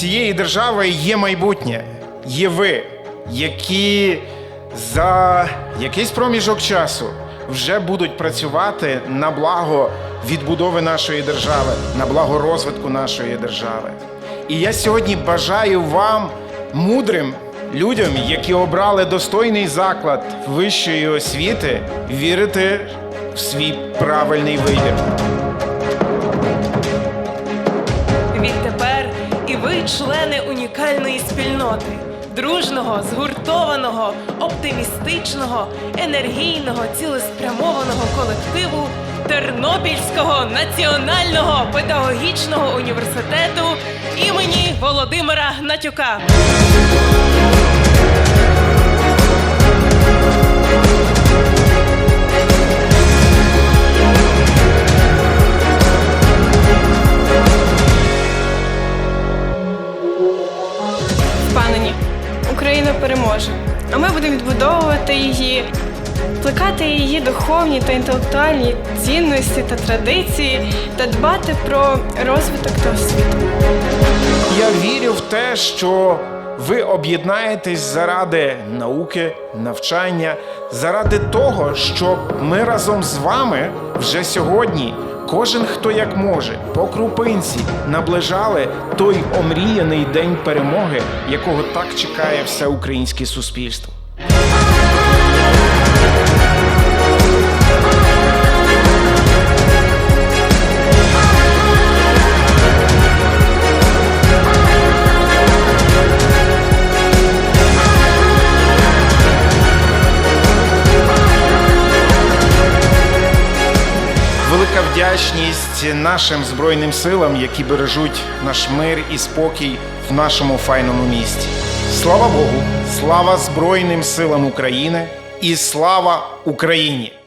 цієї держави є майбутнє, є ви, які за якийсь проміжок часу вже будуть працювати на благо відбудови нашої держави, на благо розвитку нашої держави. І я сьогодні бажаю вам, мудрим людям, які обрали достойний заклад вищої освіти, вірити в свій правильний вибір. Члени унікальної спільноти, дружного, згуртованого, оптимістичного, енергійного, цілеспрямованого колективу Тернопільського національного педагогічного університету імені Володимира Гнатюка. Впевнені, Україна переможе. А ми будемо відбудовувати її, плекати її духовні та інтелектуальні цінності та традиції та дбати про розвиток та освіту. Я вірю в те, що ви об'єднаєтесь заради науки, навчання, заради того, щоб ми разом з вами вже сьогодні, кожен хто як може, по крупинці наближали той омріяний день перемоги, якого так чекає все українське суспільство. Велика вдячність нашим збройним силам, які бережуть наш мир і спокій в нашому файному місті. Слава Богу, слава Збройним силам України і слава Україні!